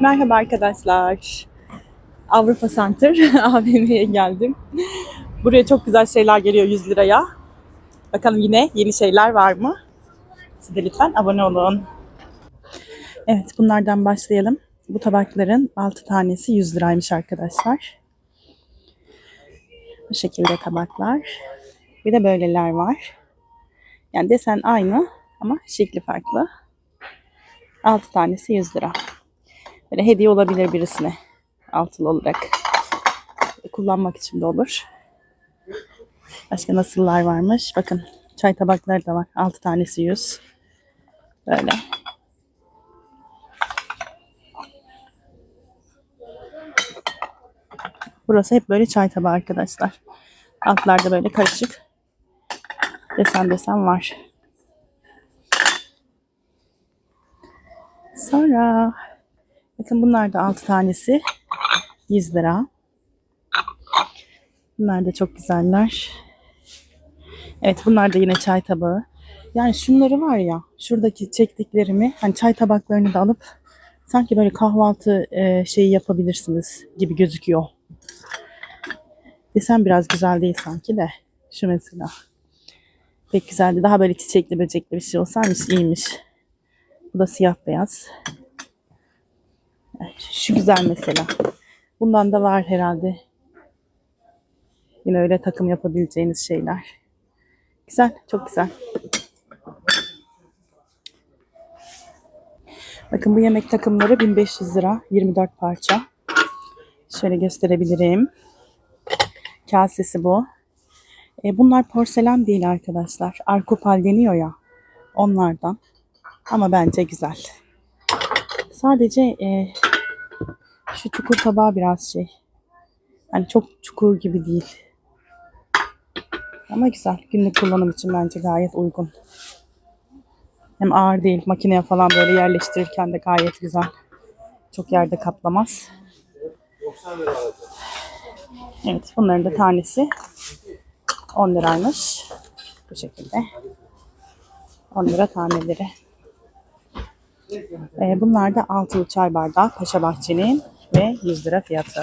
Merhaba arkadaşlar. Avrupa Center AVM'ye geldim. Buraya çok güzel şeyler geliyor 100 liraya. Bakalım yine yeni şeyler var mı? Siz de lütfen abone olun. Evet bunlardan başlayalım. Bu tabakların 6 tanesi 100 liraymış arkadaşlar. Bu şekilde tabaklar. Bir de böyleler var. Yani desen aynı ama şekli farklı. 6 tanesi 100 lira. Böyle hediye olabilir birisine. Altılı olarak. Kullanmak için de olur. Başka nasıllar varmış? Bakın çay tabakları da var. 6 tanesi 100. Böyle. Burası hep böyle çay tabağı arkadaşlar. Altlarda böyle karışık. Desen desen var. Sonra bakın bunlar da 6 tanesi 100 lira. Bunlar da çok güzeller. Evet bunlar da yine çay tabağı. Yani şunları var ya şuradaki çektiklerimi hani çay tabaklarını da alıp sanki böyle kahvaltı e, şeyi yapabilirsiniz gibi gözüküyor. Desen biraz güzel değil sanki de. Şu mesela. Pek güzeldi. Daha böyle çiçekli böcekli bir şey olsaymış iyiymiş. Bu da siyah beyaz. Şu güzel mesela. Bundan da var herhalde. Yine öyle takım yapabileceğiniz şeyler. Güzel, çok güzel. Bakın bu yemek takımları 1500 lira, 24 parça. Şöyle gösterebilirim. Kasesi bu. E, bunlar porselen değil arkadaşlar. Arkopal deniyor ya. Onlardan. Ama bence güzel. Sadece e, şu çukur tabağı biraz şey. Hani çok çukur gibi değil. Ama güzel. Günlük kullanım için bence gayet uygun. Hem ağır değil. Makineye falan böyle yerleştirirken de gayet güzel. Çok yerde kaplamaz. Evet bunların da tanesi 10 liraymış. Bu şekilde. 10 lira taneleri. Ee, bunlar da altılı çay bardağı Paşa Bahçe'nin ve 100 lira fiyatı.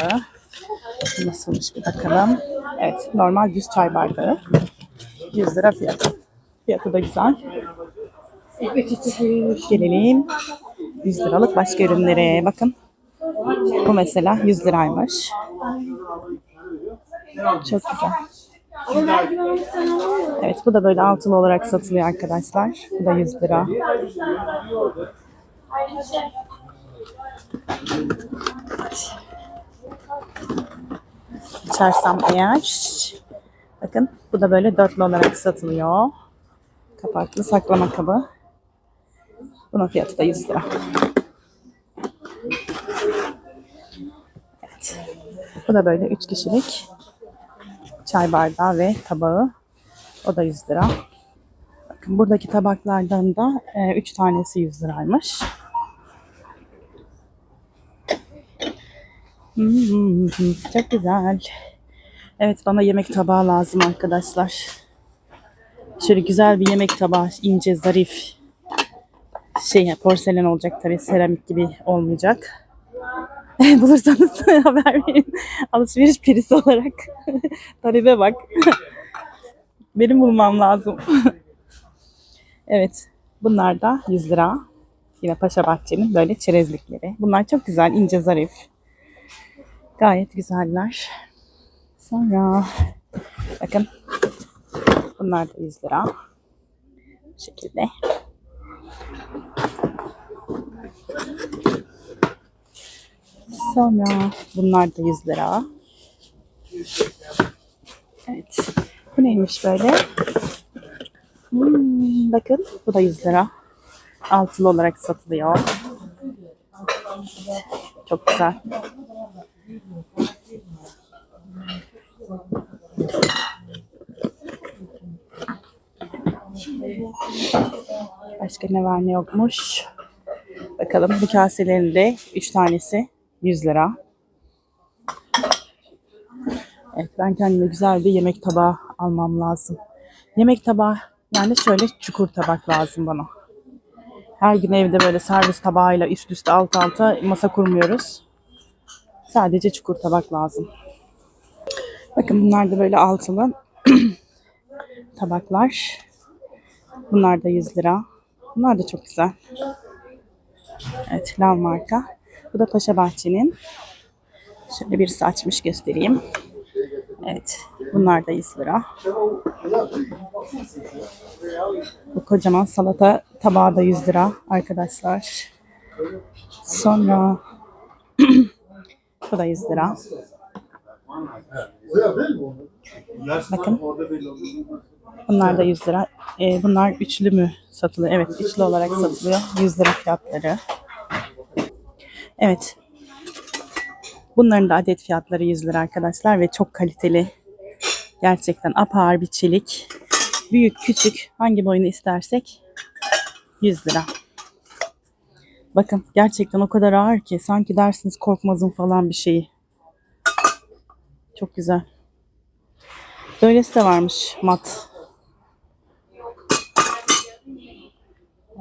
Nasılmış bir bakalım. Evet normal 100 çay bardağı. 100 lira fiyatı. Fiyatı da güzel. Gelelim 100 liralık başka ürünlere. Bakın. Bu mesela 100 liraymış. Çok güzel. Evet bu da böyle altılı olarak satılıyor arkadaşlar. Bu da 100 lira. Açarsam eğer. Bakın bu da böyle dörtlü olarak satılıyor. Kapaklı saklama kabı. Bunun fiyatı da 100 lira. Evet. Bu da böyle 3 kişilik çay bardağı ve tabağı. O da 100 lira. Bakın buradaki tabaklardan da 3 tanesi 100 liraymış. Hmm, çok güzel. Evet bana yemek tabağı lazım arkadaşlar. Şöyle güzel bir yemek tabağı, ince, zarif. Şey porselen olacak tabii, seramik gibi olmayacak. Bulursanız haber verin. Alışveriş perisi olarak. Talebe bak. Benim bulmam lazım. evet. Bunlar da 100 lira. Yine Paşa Bahçe'nin böyle çerezlikleri. Bunlar çok güzel, ince, zarif. Gayet güzeller. Sonra bakın bunlar da 100 lira. Bu şekilde. Sonra bunlar da 100 lira. Evet. Bu neymiş böyle? Hmm, bakın bu da 100 lira. Altılı olarak satılıyor. Çok güzel. Başka ne var ne yokmuş. Bakalım bu kaselerin de 3 tanesi 100 lira. Evet ben kendime güzel bir yemek tabağı almam lazım. Yemek tabağı yani şöyle çukur tabak lazım bana. Her gün evde böyle servis tabağıyla üst üste alt alta masa kurmuyoruz. Sadece çukur tabak lazım. Bakın bunlar da böyle altılı tabaklar. Bunlar da 100 lira. Bunlar da çok güzel. Evet, Lav marka. Bu da Paşa Bahçe'nin. Şöyle birisi açmış göstereyim. Evet, bunlar da 100 lira. Bu kocaman salata tabağı da 100 lira arkadaşlar. Sonra bu da 100 lira. Bakın. Bunlar da 100 lira. Ee, bunlar üçlü mü satılıyor? Evet, üçlü olarak satılıyor. 100 lira fiyatları. Evet. Bunların da adet fiyatları 100 lira arkadaşlar ve çok kaliteli. Gerçekten apar bir çelik. Büyük, küçük hangi boyunu istersek 100 lira. Bakın gerçekten o kadar ağır ki sanki dersiniz korkmazın falan bir şeyi. Çok güzel. Böylesi de varmış mat.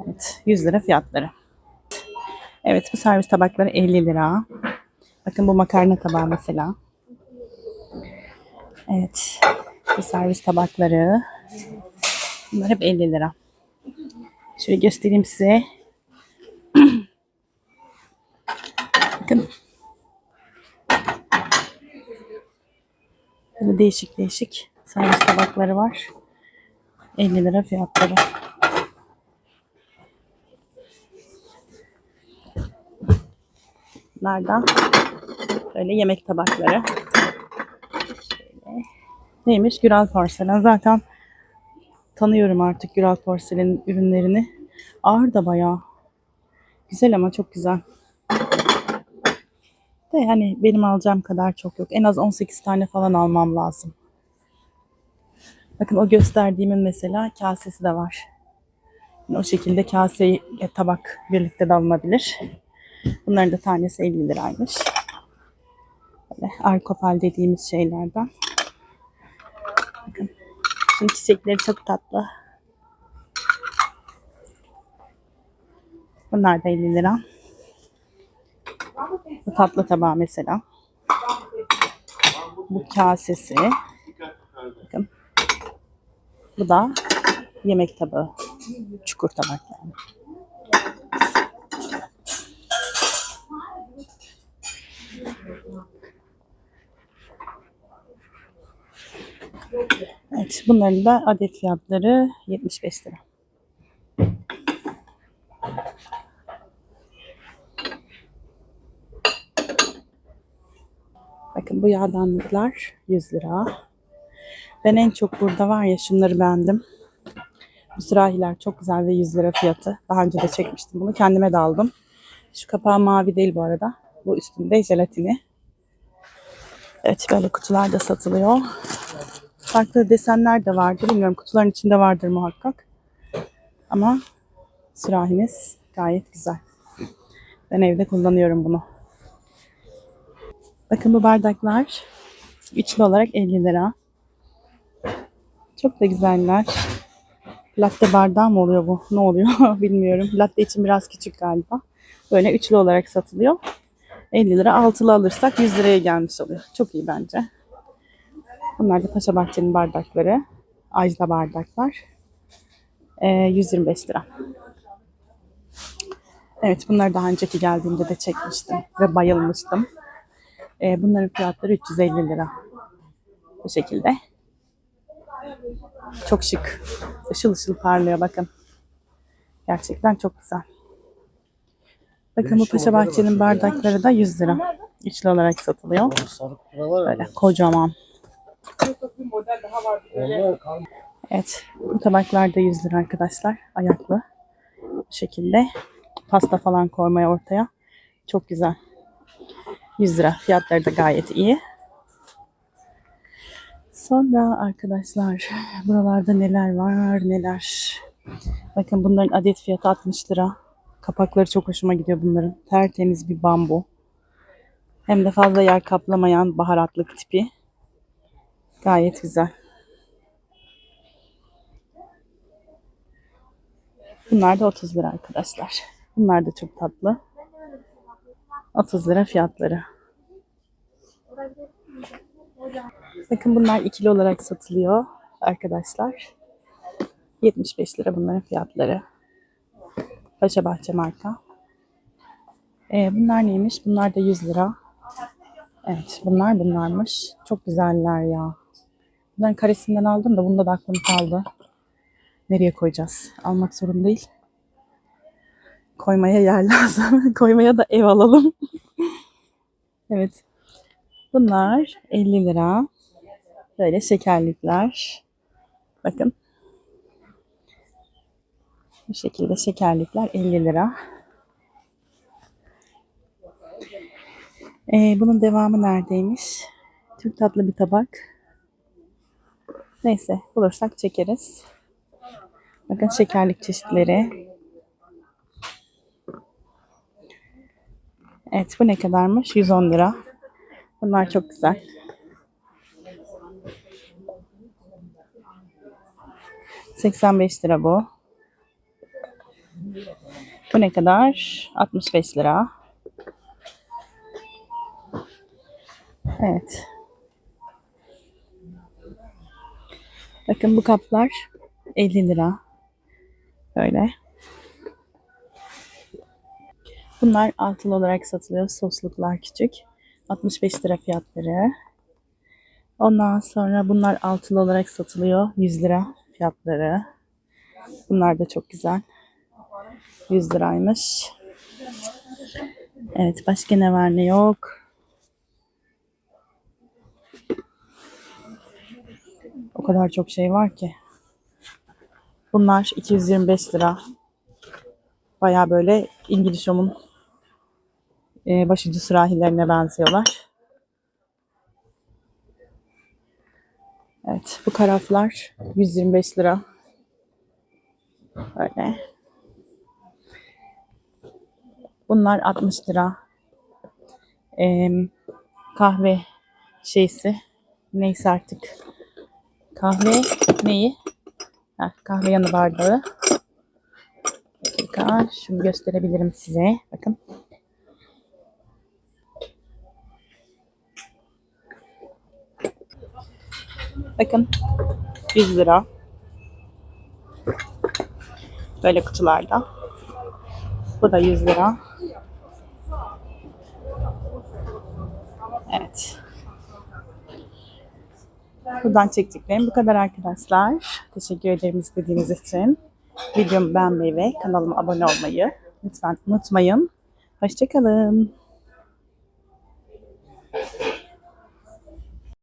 Evet 100 lira fiyatları. Evet bu servis tabakları 50 lira. Bakın bu makarna tabağı mesela. Evet. Bu servis tabakları. Bunlar hep 50 lira. Şöyle göstereyim size. Bakın. Böyle değişik değişik servis tabakları var. 50 lira fiyatları. Bunlar da böyle yemek tabakları. Böyle. Neymiş? Güral porselen. Zaten tanıyorum artık Güral porselenin ürünlerini. Ağır da bayağı. Güzel ama çok güzel. De yani benim alacağım kadar çok yok. En az 18 tane falan almam lazım. Bakın o gösterdiğimin mesela kasesi de var. Yani o şekilde kaseyi e, tabak birlikte de alınabilir. Bunların da tanesi 50 liraymış. Böyle arkopal dediğimiz şeylerden. Bakın. Şimdi çiçekleri çok tatlı. Bunlar da 50 lira. Bu tatlı tabağı mesela. Bu kasesi. Bakın. Bu da yemek tabağı. Çukur tabak yani. Evet, bunların da adet fiyatları 75 lira. Bakın bu yağdanlıklar 100 lira. Ben en çok burada var ya şunları beğendim. Bu sürahiler çok güzel ve 100 lira fiyatı. Daha önce de çekmiştim bunu. Kendime de aldım. Şu kapağı mavi değil bu arada. Bu üstünde jelatini. Evet böyle kutular da satılıyor. Farklı desenler de vardı. Bilmiyorum kutuların içinde vardır muhakkak. Ama sürahimiz gayet güzel. Ben evde kullanıyorum bunu. Bakın bu bardaklar üçlü olarak 50 lira. Çok da güzeller. Latte bardağı mı oluyor bu? Ne oluyor bilmiyorum. Latte için biraz küçük galiba. Böyle üçlü olarak satılıyor. 50 lira. Altılı alırsak 100 liraya gelmiş oluyor. Çok iyi bence. Bunlar da Paşa Bahçe'nin bardakları. Ajda bardaklar. Ee, 125 lira. Evet bunları daha önceki geldiğimde de çekmiştim ve bayılmıştım. Ee, bunların fiyatları 350 lira. Bu şekilde. Çok şık. Işıl ışıl parlıyor bakın. Gerçekten çok güzel. Bakın bu Paşa Bahçe'nin bardakları da 100 lira. Üçlü olarak satılıyor. Böyle kocaman. Evet. Bu tabaklar da 100 lira arkadaşlar. Ayaklı. Bu şekilde. Pasta falan koymaya ortaya. Çok güzel. 100 lira. Fiyatları da gayet iyi. Sonra arkadaşlar buralarda neler var neler. Bakın bunların adet fiyatı 60 lira. Kapakları çok hoşuma gidiyor bunların. Tertemiz bir bambu. Hem de fazla yer kaplamayan baharatlık tipi. Gayet güzel. Bunlar da 30 lira arkadaşlar. Bunlar da çok tatlı. 30 lira fiyatları. Bakın bunlar ikili olarak satılıyor arkadaşlar. 75 lira bunların fiyatları. Paşa Bahçe marka. Ee, bunlar neymiş? Bunlar da 100 lira. Evet bunlar bunlarmış. Çok güzeller ya. Bunların karesinden aldım da bunda da aklım kaldı. Nereye koyacağız? Almak sorun değil. Koymaya yer lazım. Koymaya da ev alalım. evet. Bunlar 50 lira. Böyle şekerlikler. Bakın. Bu şekilde şekerlikler 50 lira. Ee, bunun devamı neredeymiş? Çok tatlı bir tabak. Neyse bulursak çekeriz. Bakın şekerlik çeşitleri. Evet bu ne kadarmış? 110 lira. Bunlar çok güzel. ...85 lira bu. Bu ne kadar? 65 lira. Evet. Bakın bu kaplar 50 lira. Böyle. Bunlar altılı olarak satılıyor. Sosluklar küçük. 65 lira fiyatları. Ondan sonra bunlar altılı olarak satılıyor. 100 lira fiyatları. Bunlar da çok güzel. 100 liraymış. Evet başka ne var ne yok. Kadar çok şey var ki. Bunlar 225 lira. Baya böyle İngiliz Home'un e, başucu sürahilerine benziyorlar. Evet bu karaflar 125 lira. Böyle. Bunlar 60 lira. Ee, kahve şeysi. Neyse artık. Kahve neyi? Heh, kahve yanı bardağı. Bir dakika. Şunu gösterebilirim size. Bakın. Bakın. 100 lira. Böyle kutularda. Bu da 100 lira. Evet. Buradan çektiklerim bu kadar arkadaşlar. Teşekkür ederim izlediğiniz için. Videomu beğenmeyi ve kanalıma abone olmayı lütfen unutmayın. Hoşçakalın.